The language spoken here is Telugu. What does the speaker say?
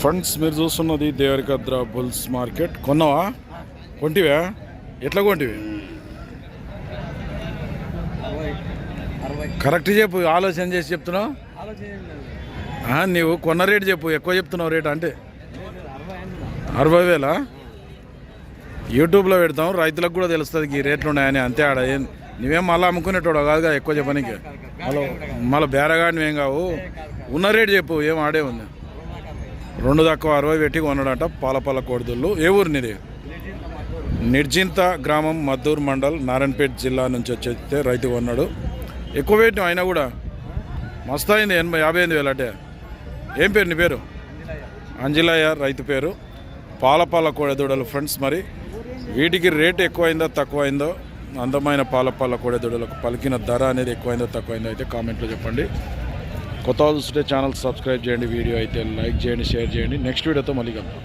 ఫ్రెండ్స్ మీరు చూస్తున్నది దేవరికద్ర బుల్స్ మార్కెట్. కొన్నావా? కొంటివా? ఎట్లా కొంటివి? కరెక్ట్ చెప్పు ఆలోచన చేసి చెప్తున్నావు. నీవు కొన్న రేటు చెప్పు ఎక్కువ చెప్తున్నావు రేట్ అంటే. అరవై వేలా? యూట్యూబ్లో పెడతాం రైతులకు కూడా తెలుస్తుంది ఈ రేట్లు ఉన్నాయని అంతే ఆడ ఏం నువ్వేం మళ్ళీ అమ్ముకునేటోడు? కాదుగా ఎక్కువ చెప్పనీకి మళ్ళీ మళ్ళీ బేరగాడిని ఏం కావు. ఉన్న రేటు చెప్పు ఏం ఆడే ఉంది. రెండు తక్కువ అరవై పెట్టి కొన్నాడట పాలపాల కోడిదుళ్ళు. ఏ ఊరు నీది? నిర్జింత గ్రామం మద్దూరు మండల్ నారాయణపేట జిల్లా నుంచి వచ్చేస్తే రైతు కొన్నాడు. ఎక్కువ పెట్టిన అయినా కూడా? మస్తు అయింది ఎనభై యాభై ఎనిమిది వేలు అంటే. ఏం పేరు నీ పేరు? అంజిలయ్య రైతు పేరు. పాలపాల కోడెదూడలు ఫ్రెండ్స్ మరి. వీటికి రేట్ ఎక్కువైందో తక్కువైందో? అందమైన పాలపాల కోడెదూడలకు పలికిన ధర అనేది ఎక్కువైందో తక్కువైందో అయితే కామెంట్లో చెప్పండి. కొత్త వాళ్ళు ఛానల్ సబ్స్క్రైబ్ చేయండి వీడియో అయితే లైక్ చేయండి షేర్ చేయండి. నెక్స్ట్ వీడియోతో మళ్ళీ కలుద్దాం.